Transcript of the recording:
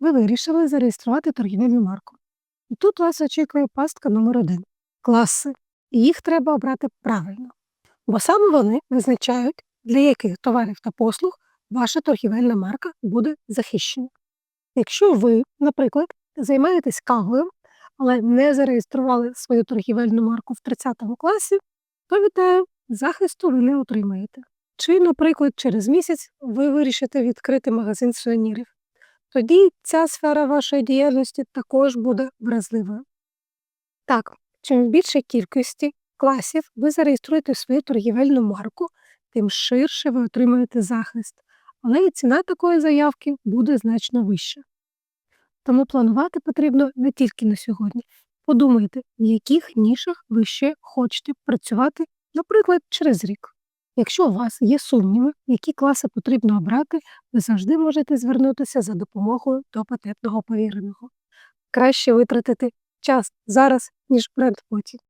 ви вирішили зареєструвати торгівельну марку. І тут вас очікує пастка номер 1 класи. І їх треба обрати правильно. Бо саме вони визначають, для яких товарів та послуг ваша торгівельна марка буде захищена. Якщо ви, наприклад, займаєтесь кавою, але не зареєстрували свою торгівельну марку в 30 класі, то вітаю, захисту ви не отримаєте. Чи, наприклад, через місяць ви вирішите відкрити магазин сувенірів. Тоді ця сфера вашої діяльності також буде вразливою. Так, чим в більшій кількості класів ви зареєструєте свою торгівельну марку, тим ширше ви отримаєте захист, але і ціна такої заявки буде значно вища. Тому планувати потрібно не тільки на сьогодні. Подумайте, в яких нішах ви ще хочете працювати, наприклад, через рік. Якщо у вас є сумніви, які класи потрібно обрати, ви завжди можете звернутися за допомогою до патентного повіреного. Краще витратити час зараз, ніж бренд потім.